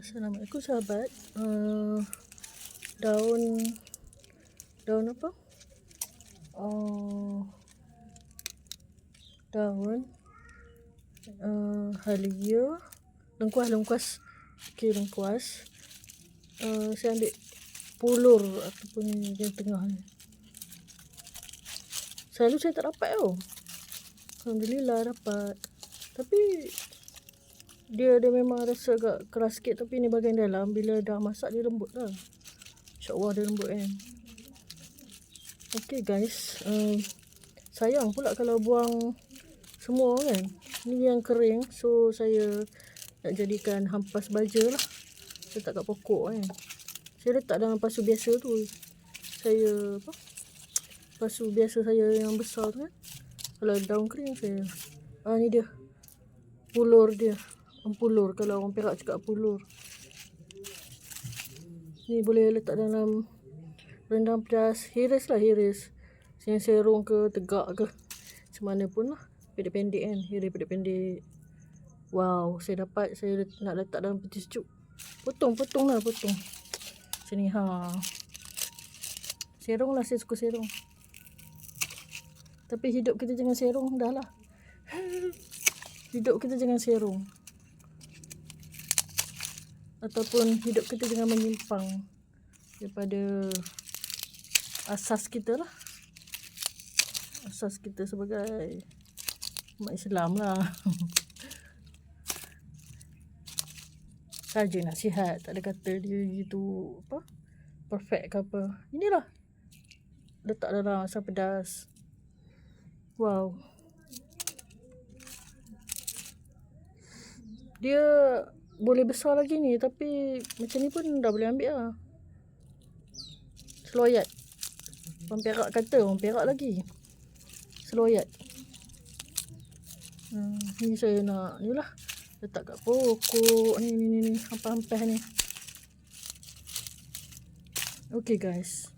Assalamualaikum sahabat. Uh, daun daun apa? Uh, daun uh, halia. Lengkuas lengkuas. Okey lengkuas. Uh, saya ambil pulur ataupun yang tengah ni. Selalu saya tak dapat tau. Alhamdulillah dapat. Tapi dia dia memang rasa agak keras sikit tapi ni bahagian dalam. Bila dah masak dia lembut lah. insyaAllah dia lembut kan? Okay guys. Um, sayang pula kalau buang semua kan? Ni yang kering so saya nak jadikan hampas baja lah. Letak kat pokok kan? Saya letak dalam pasu biasa tu. Saya apa? Pasu biasa saya yang besar tu kan? Kalau daun kering saya ah ni dia. Pulur dia empulur kalau orang Perak cakap pulur. Ni boleh letak dalam rendam pedas. Hiris lah hiris. Yang serong ke tegak ke. Macam mana pun lah. Pendek-pendek kan hiris pendek-pendek. Wow saya dapat saya nak letak dalam peti sejuk. Potong potong lah potong. Sini ha. Serong lah saya suka serong. Tapi hidup kita jangan serong dah lah. Hidup kita jangan serong ataupun hidup kita jangan menyimpang daripada asas kita lah. Asas kita sebagai umat Islam lah. Saja nasihat tak ada kata dia gitu apa perfect ke apa. Inilah. Letak dalam asam pedas. Wow. Dia boleh besar lagi ni tapi macam ni pun dah boleh ambil lah. Seloyat. Orang perak kata orang perak lagi. Seloyat. Hmm, ni saya nak ni lah. Letak kat pokok ni ni ni ni. Hampas-hampas ni. Okay guys